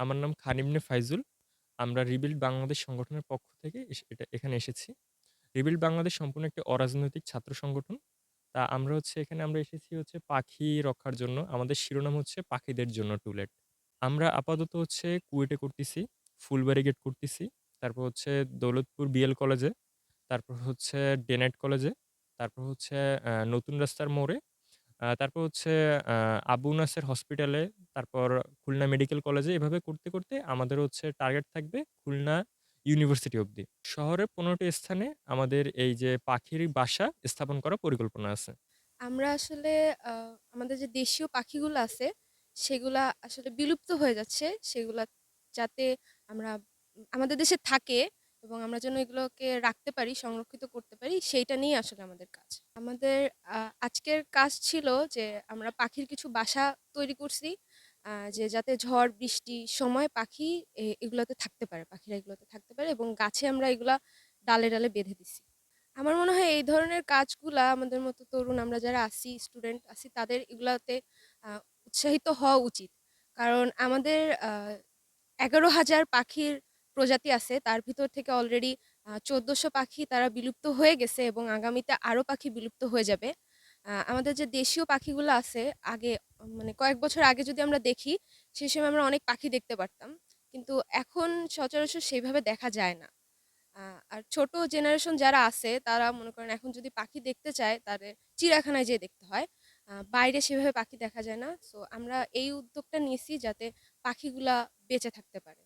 আমার নাম খানিমনে ফাইজুল। আমরা রিবিল্ড বাংলাদেশ সংগঠনের পক্ষ থেকে এটা এখানে এসেছি। রিবিল্ড বাংলাদেশ সম্পূর্ণ একটি অরাজনৈতিক ছাত্র সংগঠন। তা আমরা হচ্ছে এখানে আমরা এসেছি হচ্ছে পাখি রক্ষার জন্য। আমাদের শিরোনাম হচ্ছে পাখিদের জন্য টুলেট। আমরা আপাতত হচ্ছে কুয়েটে করতেছি ফুলবাড়ি গেট করতেছি। তারপর হচ্ছে দৌলতপুর বিএল কলেজে তারপর হচ্ছে ডেনাইট কলেজে তারপর হচ্ছে আহ, নতুন রাস্তার মোড়ে তারপর হচ্ছে আবু নাসের হসপিটালে তারপর খুলনা মেডিকেল কলেজে এভাবে করতে করতে আমাদের হচ্ছে টার্গেট থাকবে খুলনা ইউনিভার্সিটি অবধি। শহরের পনেরোটি স্থানে আমাদের এই যে পাখির বাসা স্থাপন করার পরিকল্পনা আছে। আমরা আসলে আমাদের যে দেশীয় পাখিগুলো আছে, সেগুলা আসলে বিলুপ্ত হয়ে যাচ্ছে। সেগুলা যাতে আমরা, আমাদের দেশে থাকে এবং আমরা যেন এগুলোকে রাখতে পারি, সংরক্ষিত করতে পারি, সেইটা নিয়ে আসলে আমাদের কাজ। আমাদের আজকের কাজ ছিল যে আমরা পাখির কিছু বাসা তৈরি করছি যে যাতে ঝড়, বৃষ্টি, সময় পাখি এগুলোতে থাকতে পারে, পাখিরা এগুলোতে থাকতে পারে এবং গাছে আমরা এগুলা ডালে ডালে বেঁধে দিছি। আমার মনে হয় এই ধরনের কাজগুলা আমাদের মতো তরুণ আমরা যারা আছি, স্টুডেন্ট আছি, তাদের এগুলাতে উৎসাহিত হওয়া উচিত। কারণ আমাদের এগারো হাজার পাখির প্রজাতি আছে, তার ভিতর থেকে অলরেডি চোদ্দোশো পাখি তারা বিলুপ্ত হয়ে গেছে এবং আগামীতে আরও পাখি বিলুপ্ত হয়ে যাবে। আমাদের যে দেশীয় পাখিগুলো আছে, আগে মানে কয়েক বছর আগে যদি আমরা দেখি সেই সময় আমরা অনেক পাখি দেখতে পারতাম। কিন্তু এখন সচরাচর সেইভাবে দেখা যায় না। আর ছোট জেনারেশন যারা আছে, তারা মনে করেন এখন যদি পাখি দেখতে চায়, তাদের চিড়িয়াখানায় যেয়ে দেখতে হয়। বাইরে সেভাবে পাখি দেখা যায় না। সো আমরা এই উদ্যোগটা নিয়েছি যাতে পাখিগুলা বেঁচে থাকতে পারে।